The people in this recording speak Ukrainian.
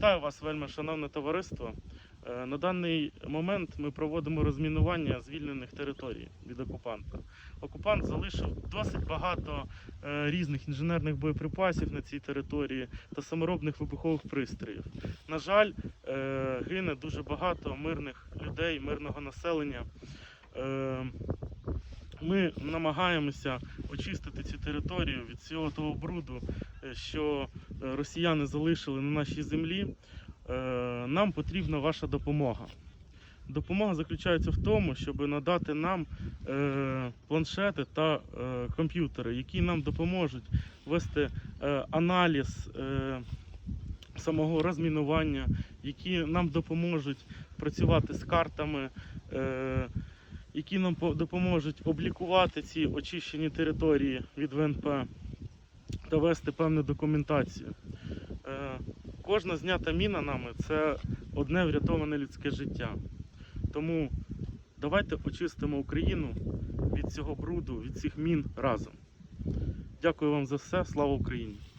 Вітаю вас, вельми шановне товариство. Е, На даний момент ми проводимо розмінування звільнених територій від окупанта. Окупант залишив досить багато е, різних інженерних боєприпасів на цій території та саморобних вибухових пристроїв. На жаль, е, гине дуже багато мирних людей, мирного населення. Ми намагаємося очистити цю територію від всього того бруду, е, що е, росіяни залишили на нашій землі. Е, Нам потрібна ваша допомога. Допомога заключається в тому, щоб надати нам планшети та комп'ютери, які нам допоможуть вести аналіз самого розмінування, які нам допоможуть працювати з картами, які нам допоможуть облікувати ці очищені території від ВНП та вести певну документацію. Е, Кожна знята міна нами це одне врятоване людське життя. Тому давайте очистимо Україну від цього бруду, від цих мін разом. Дякую вам за все. Слава Україні!